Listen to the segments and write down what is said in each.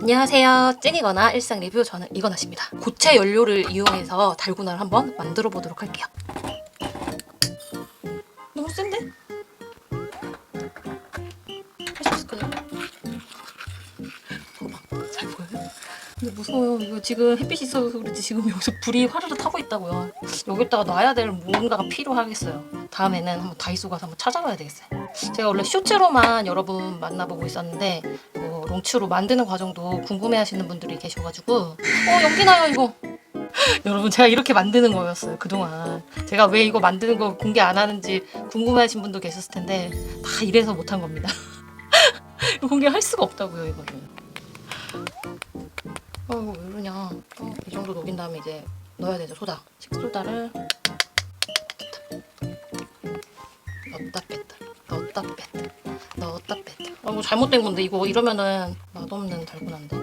안녕하세요. 찐이거나 일상 리뷰 저는 이거나십니다. 고체 연료를 이용해서 달고나를 한번 만들어 보도록 할게요. 너무 센데? 근데 무서워요. 이거 지금 햇빛이 있어서 그렇지 지금 여기서 불이 화르르 타고 있다고요. 여기다가 놔야 될 뭔가가 필요하겠어요. 다음에는 한번 다이소 가서 한번 찾아봐야 되겠어요. 제가 원래 쇼츠로만 여러분 만나보고 있었는데 뭐 롱츠로 만드는 과정도 궁금해하시는 분들이 계셔가지고 어 연기 나요 이거. 여러분 제가 이렇게 만드는 거였어요 그동안 제가 왜 이거 만드는 거 공개 안 하는지 궁금해하신 분도 계셨을 텐데 다 이래서 못한 겁니다. 공개할 수가 없다고요 이거를. 어왜 이러냐. 어, 이 정도 녹인 다음에 이제 넣어야 되죠 소다. 식소다를. 넣었다 뺐다. 넣었다 뺐다. 넣었다 뺐다. 어 이거 잘못된 건데 이거 이러면은 맛없는 달고나인데.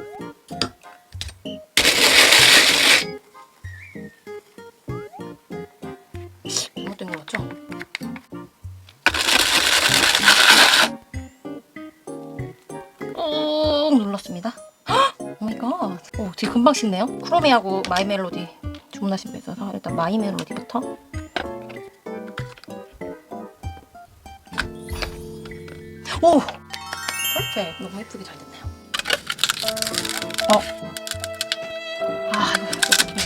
잘못된 거 같죠? 꾹 눌렀습니다. 오마이갓 오 되게 금방 식네요 크로미하고 마이 멜로디 주문하신 분 있어서 일단 마이 멜로디부터 오! 퍼펙트. 너무 예쁘게 잘 됐네요. 어. 아,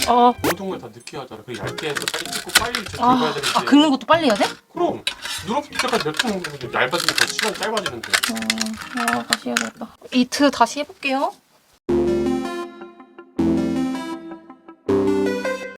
이거. 어. 모든 걸 다 늦게 하잖아. 그 얇게 해서 빨리 찍고 빨리 이렇게 아, 긁어야 되는데. 아, 긁는 것도 빨리 해야 돼? 그럼 누렇을 때까지 몇통 먹는 건데 얇아지니까 시간 짧아지는데. 어, 아, 다시 해야겠다. 이트 다시 해볼게요.